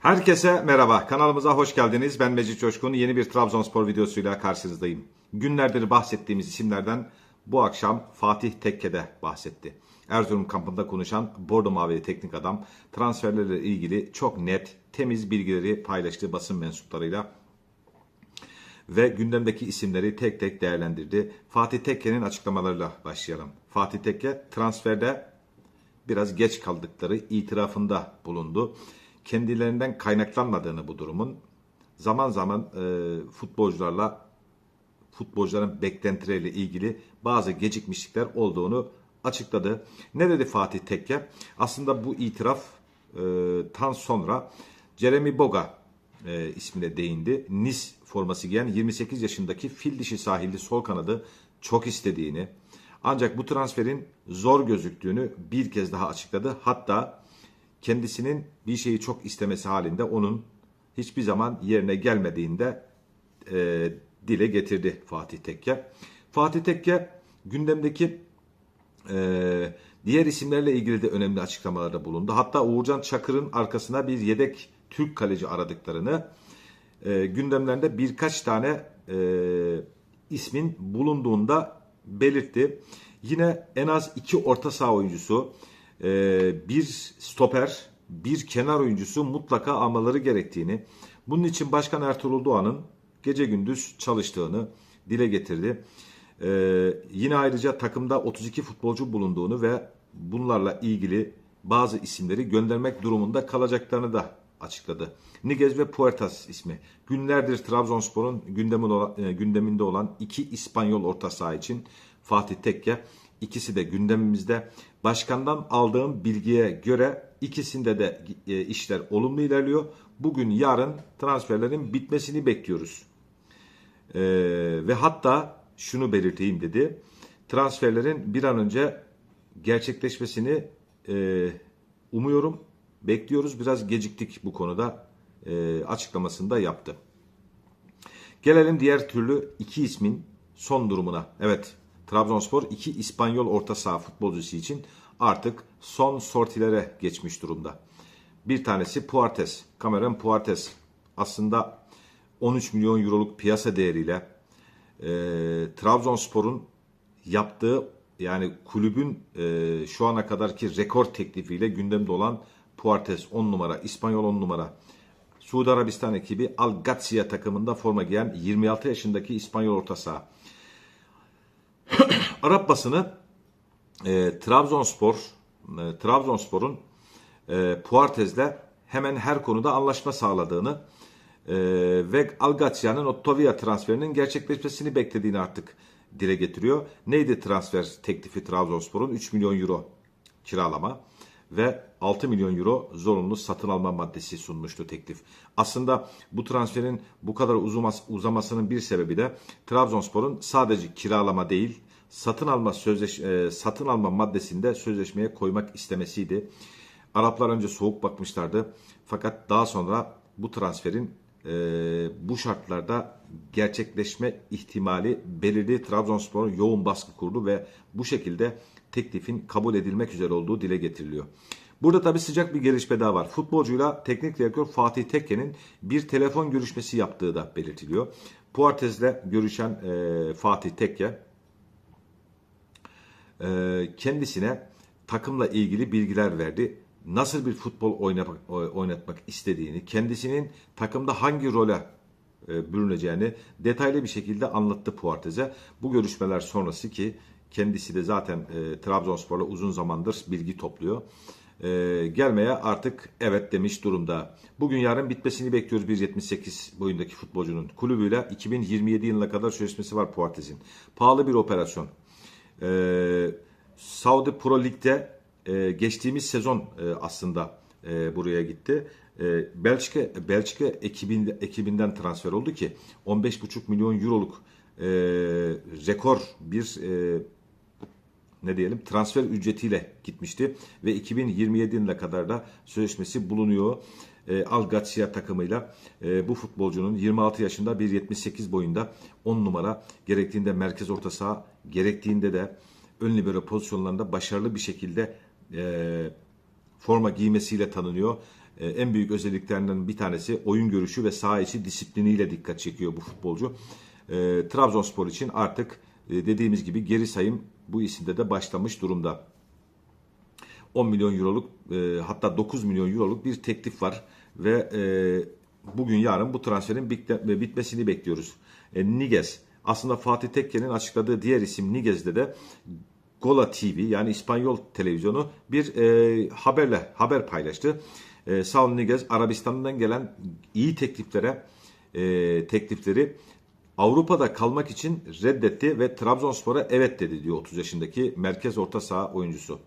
Herkese merhaba. Kanalımıza hoş geldiniz. Ben Mecit Coşkun. Yeni bir Trabzonspor videosuyla karşınızdayım. Günlerdir bahsettiğimiz isimlerden bu akşam Fatih Tekke'de bahsetti. Erzurum kampında konuşan Bordo Mavili teknik adam transferlerle ilgili çok net, temiz bilgileri paylaştı basın mensuplarıyla ve gündemdeki isimleri tek tek değerlendirdi. Fatih Tekke'nin açıklamalarıyla başlayalım. Fatih Tekke transferde biraz geç kaldıkları itirafında bulundu. Kendilerinden kaynaklanmadığını bu durumun zaman zaman e, futbolcularla futbolcuların beklentileriyle ilgili bazı gecikmişlikler olduğunu açıkladı. Ne dedi Fatih Tekke? Aslında bu itiraf e, tan sonra Jeremy Boga e, ismine değindi. Nice forması giyen 28 yaşındaki fil dişi sahilli sol kanadı çok istediğini ancak bu transferin zor gözüktüğünü bir kez daha açıkladı. Hatta kendisinin bir şeyi çok istemesi halinde onun hiçbir zaman yerine gelmediğinde e, dile getirdi Fatih Tekke. Fatih Tekke gündemdeki e, diğer isimlerle ilgili de önemli açıklamalarda bulundu. Hatta Uğurcan Çakır'ın arkasına bir yedek Türk kaleci aradıklarını e, gündemlerinde birkaç tane e, ismin bulunduğunda belirtti. Yine en az iki orta saha oyuncusu, bir stoper, bir kenar oyuncusu mutlaka almaları gerektiğini, bunun için Başkan Ertuğrul Doğan'ın gece gündüz çalıştığını dile getirdi. Ee, yine ayrıca takımda 32 futbolcu bulunduğunu ve bunlarla ilgili bazı isimleri göndermek durumunda kalacaklarını da açıkladı. Niguez ve Puertas ismi. Günlerdir Trabzonspor'un gündeminde olan iki İspanyol orta saha için Fatih Tekke ikisi de gündemimizde. Başkandan aldığım bilgiye göre ikisinde de e, işler olumlu ilerliyor. Bugün yarın transferlerin bitmesini bekliyoruz. Ee, ve hatta şunu belirteyim dedi. Transferlerin bir an önce gerçekleşmesini e, umuyorum. Bekliyoruz. Biraz geciktik bu konuda e, açıklamasında yaptı. Gelelim diğer türlü iki ismin son durumuna. Evet Trabzonspor iki İspanyol orta saha futbolcusu için artık son sortilere geçmiş durumda. Bir tanesi Puartes, Cameron Puartes. Aslında 13 milyon euroluk piyasa değeriyle e, Trabzonspor'un yaptığı yani kulübün e, şu ana kadarki rekor teklifiyle gündemde olan Puartes 10 numara, İspanyol 10 numara. Suudi Arabistan ekibi Al Gatsiya takımında forma giyen 26 yaşındaki İspanyol orta saha. Arap basını e, Trabzonspor e, Trabzonspor'un e, Puartez'le hemen her konuda anlaşma sağladığını e, ve Algacia'nın Ottovia transferinin gerçekleşmesini beklediğini artık dile getiriyor. Neydi transfer teklifi Trabzonspor'un? 3 milyon euro kiralama ve 6 milyon euro zorunlu satın alma maddesi sunmuştu teklif. Aslında bu transferin bu kadar uzamasının bir sebebi de Trabzonspor'un sadece kiralama değil, satın alma sözleş e, satın alma maddesinde sözleşmeye koymak istemesiydi. Araplar önce soğuk bakmışlardı. Fakat daha sonra bu transferin e, bu şartlarda gerçekleşme ihtimali belirli Trabzonspor yoğun baskı kurdu ve bu şekilde teklifin kabul edilmek üzere olduğu dile getiriliyor. Burada tabi sıcak bir gelişme daha var. Futbolcuyla teknik direktör Fatih Tekke'nin bir telefon görüşmesi yaptığı da belirtiliyor. Puartez'le görüşen e, Fatih Tekke e, kendisine takımla ilgili bilgiler verdi. Nasıl bir futbol oynamak, oynatmak istediğini, kendisinin takımda hangi role e, bürüneceğini detaylı bir şekilde anlattı Puartez'e. Bu görüşmeler sonrası ki kendisi de zaten e, Trabzonspor'la uzun zamandır bilgi topluyor. E, gelmeye artık evet demiş durumda. Bugün yarın bitmesini bekliyoruz 1.78 boyundaki futbolcunun. Kulübüyle 2027 yılına kadar sözleşmesi var Puartez'in. Pahalı bir operasyon. E, Saudi Pro Lig'de e, geçtiğimiz sezon e, aslında e, buraya gitti. E, Belçika Belçika ekibinde, ekibinden transfer oldu ki 15,5 milyon euroluk e, rekor bir e, ne diyelim transfer ücretiyle gitmişti ve 2027 yılına kadar da sözleşmesi bulunuyor. E, Al Gacia takımıyla e, bu futbolcunun 26 yaşında 1.78 boyunda 10 numara gerektiğinde merkez orta saha gerektiğinde de ön libero pozisyonlarında başarılı bir şekilde e, forma giymesiyle tanınıyor. E, en büyük özelliklerinden bir tanesi oyun görüşü ve saha içi disipliniyle dikkat çekiyor bu futbolcu. E, Trabzonspor için artık dediğimiz gibi geri sayım bu isimde de başlamış durumda. 10 milyon euroluk e, hatta 9 milyon euroluk bir teklif var ve e, bugün yarın bu transferin bitte- bitmesini bekliyoruz. E, Niguez aslında Fatih Tekke'nin açıkladığı diğer isim Niguez'de de Gola TV yani İspanyol televizyonu bir e, haberle haber paylaştı. E, Saul Niguez Arabistan'dan gelen iyi tekliflere e, teklifleri Avrupa'da kalmak için reddetti ve Trabzonspor'a evet dedi diyor 30 yaşındaki merkez orta saha oyuncusu.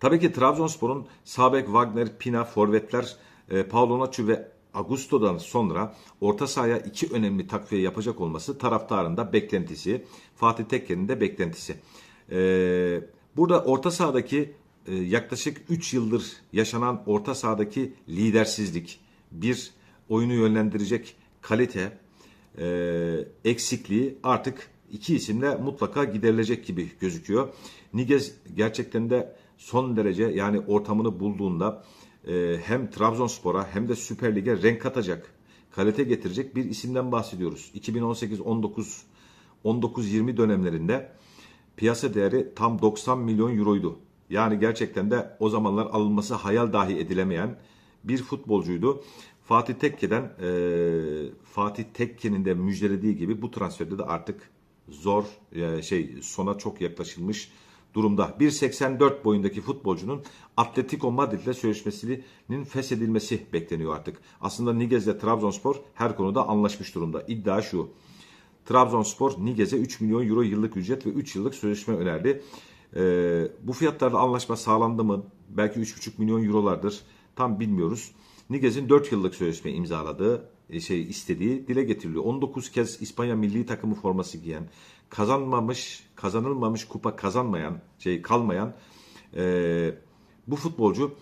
Tabii ki Trabzonspor'un Sabek, Wagner, Pina, forvetler e, Paulo Nacho ve Augusto'dan sonra orta sahaya iki önemli takviye yapacak olması taraftarın da beklentisi. Fatih Tekke'nin de beklentisi. E, burada orta sahadaki e, yaklaşık 3 yıldır yaşanan orta sahadaki lidersizlik, bir oyunu yönlendirecek kalite, e, eksikliği artık iki isimle mutlaka giderilecek gibi gözüküyor. Niguez gerçekten de son derece yani ortamını bulduğunda e, hem Trabzonspor'a hem de Süper Lig'e renk katacak, kalite getirecek bir isimden bahsediyoruz. 2018-19 19-20 dönemlerinde piyasa değeri tam 90 milyon euroydu. Yani gerçekten de o zamanlar alınması hayal dahi edilemeyen bir futbolcuydu. Fatih Tekke'den e, Fatih Tekke'nin de müjdelediği gibi bu transferde de artık zor e, şey sona çok yaklaşılmış durumda. 1.84 boyundaki futbolcunun Atletico Madrid'le sözleşmesinin feshedilmesi bekleniyor artık. Aslında Niguez'le Trabzonspor her konuda anlaşmış durumda. İddia şu. Trabzonspor Niguez'e 3 milyon euro yıllık ücret ve 3 yıllık sözleşme önerdi. Ee, bu fiyatlarda anlaşma sağlandı mı? Belki 3,5 milyon eurolardır. Tam bilmiyoruz. Niguez'in 4 yıllık sözleşme imzaladığı e, şey istediği dile getiriliyor. 19 kez İspanya milli takımı forması giyen, kazanmamış, kazanılmamış kupa kazanmayan, şey kalmayan e, bu futbolcu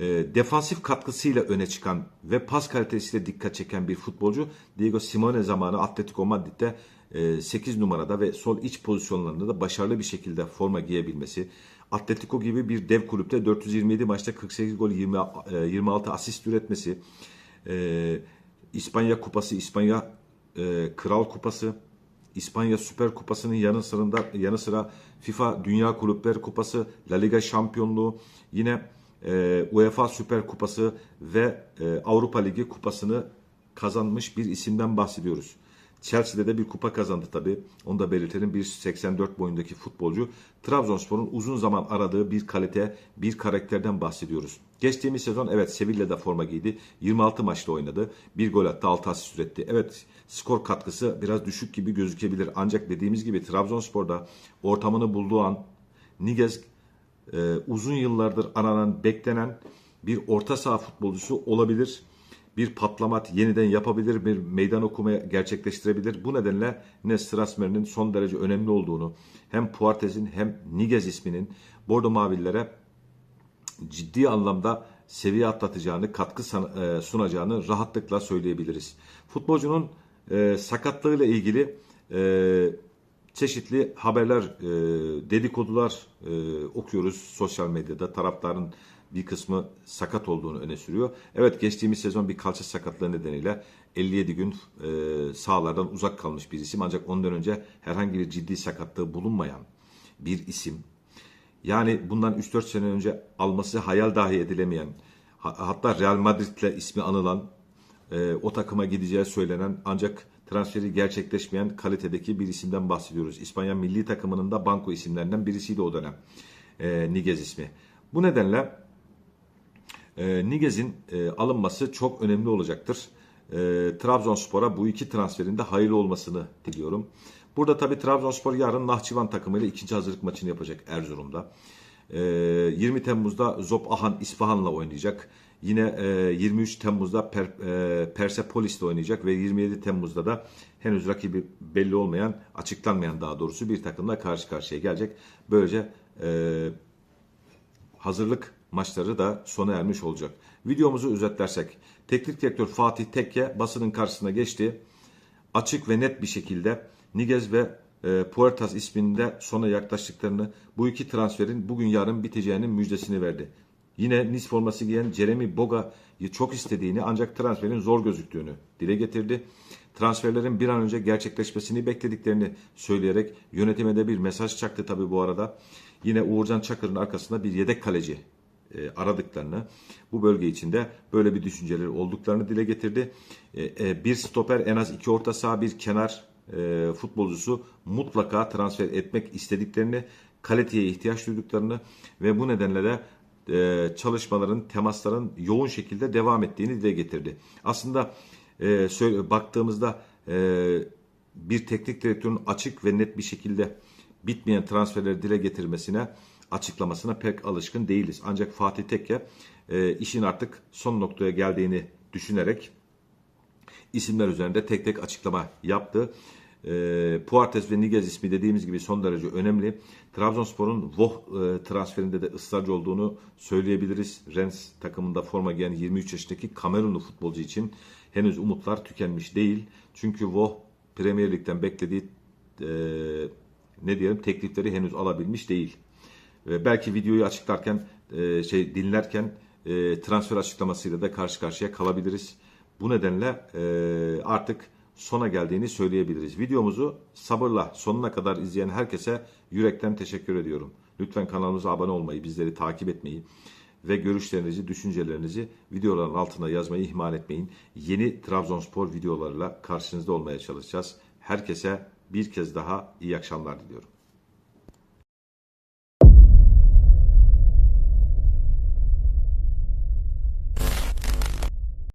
e, defansif katkısıyla öne çıkan ve pas kalitesiyle dikkat çeken bir futbolcu. Diego Simone zamanı Atletico Madrid'de e, 8 numarada ve sol iç pozisyonlarında da başarılı bir şekilde forma giyebilmesi. Atletico gibi bir dev kulüpte 427 maçta 48 gol 20, e, 26 asist üretmesi. E, İspanya Kupası, İspanya e, Kral Kupası, İspanya Süper Kupası'nın yanı sırada yanı sıra FIFA Dünya Kulüpler Kupası, La Liga Şampiyonluğu, yine e, UEFA Süper Kupası ve e, Avrupa Ligi Kupası'nı kazanmış bir isimden bahsediyoruz. Chelsea'de de bir kupa kazandı tabi. Onu da belirtelim. 1.84 boyundaki futbolcu. Trabzonspor'un uzun zaman aradığı bir kalite, bir karakterden bahsediyoruz. Geçtiğimiz sezon evet Sevilla'da forma giydi. 26 maçta oynadı. Bir gol attı, 6 asist üretti. Evet skor katkısı biraz düşük gibi gözükebilir. Ancak dediğimiz gibi Trabzonspor'da ortamını bulduğu an Niguez e, uzun yıllardır aranan, beklenen bir orta saha futbolcusu olabilir bir patlamat yeniden yapabilir, bir meydan okuma gerçekleştirebilir. Bu nedenle Nes Strasmer'in son derece önemli olduğunu hem Puartez'in hem Niguez isminin Bordo Mavillere ciddi anlamda seviye atlatacağını, katkı e, sunacağını rahatlıkla söyleyebiliriz. Futbolcunun e, sakatlığıyla ilgili e, çeşitli haberler, e, dedikodular e, okuyoruz sosyal medyada. Taraftarın bir kısmı sakat olduğunu öne sürüyor. Evet geçtiğimiz sezon bir kalça sakatlığı nedeniyle 57 gün e, sahalardan uzak kalmış bir isim. Ancak ondan önce herhangi bir ciddi sakatlığı bulunmayan bir isim. Yani bundan 3-4 sene önce alması hayal dahi edilemeyen, ha- hatta Real Madrid'le ismi anılan, e, o takıma gideceği söylenen ancak transferi gerçekleşmeyen kalitedeki bir isimden bahsediyoruz. İspanya milli takımının da banko isimlerinden birisiydi o dönem. E, Niguez ismi. Bu nedenle e, Niguez'in e, alınması çok önemli olacaktır. E, Trabzonspor'a bu iki transferinde hayırlı olmasını diliyorum. Burada tabii Trabzonspor yarın Nahçıvan takımıyla ikinci hazırlık maçını yapacak Erzurum'da. E, 20 Temmuz'da Zop Ahan İsfahan'la oynayacak. Yine e, 23 Temmuz'da per, e, Persepolis'le oynayacak ve 27 Temmuz'da da henüz rakibi belli olmayan, açıklanmayan daha doğrusu bir takımla karşı karşıya gelecek. Böylece e, hazırlık maçları da sona ermiş olacak. Videomuzu özetlersek, teknik direktör Fatih Tekke basının karşısına geçti. Açık ve net bir şekilde Niguez ve e, Puertas isminde sona yaklaştıklarını, bu iki transferin bugün yarın biteceğinin müjdesini verdi. Yine Nice forması giyen Jeremy Boga'yı çok istediğini ancak transferin zor gözüktüğünü dile getirdi. Transferlerin bir an önce gerçekleşmesini beklediklerini söyleyerek yönetime de bir mesaj çaktı tabii bu arada. Yine Uğurcan Çakır'ın arkasında bir yedek kaleci e, aradıklarını, bu bölge içinde böyle bir düşünceleri olduklarını dile getirdi. E, e, bir stoper en az iki orta saha bir kenar e, futbolcusu mutlaka transfer etmek istediklerini, kaliteye ihtiyaç duyduklarını ve bu nedenle de e, çalışmaların, temasların yoğun şekilde devam ettiğini dile getirdi. Aslında e, söyle, baktığımızda e, bir teknik direktörün açık ve net bir şekilde bitmeyen transferleri dile getirmesine, açıklamasına pek alışkın değiliz. Ancak Fatih Tekke e, işin artık son noktaya geldiğini düşünerek isimler üzerinde tek tek açıklama yaptı. E, Puartes ve Niguez ismi dediğimiz gibi son derece önemli. Trabzonspor'un Voh e, transferinde de ısrarcı olduğunu söyleyebiliriz. Rennes takımında forma giyen 23 yaşındaki Kamerunlu futbolcu için henüz umutlar tükenmiş değil. Çünkü Voh Premier Lig'den beklediği e, ne diyelim teklifleri henüz alabilmiş değil. E, belki videoyu açıklarken e, şey dinlerken e, transfer açıklamasıyla da karşı karşıya kalabiliriz. Bu nedenle e, artık sona geldiğini söyleyebiliriz. Videomuzu sabırla sonuna kadar izleyen herkese yürekten teşekkür ediyorum. Lütfen kanalımıza abone olmayı, bizleri takip etmeyi ve görüşlerinizi, düşüncelerinizi videoların altına yazmayı ihmal etmeyin. Yeni Trabzonspor videolarıyla karşınızda olmaya çalışacağız. Herkese bir kez daha iyi akşamlar diliyorum.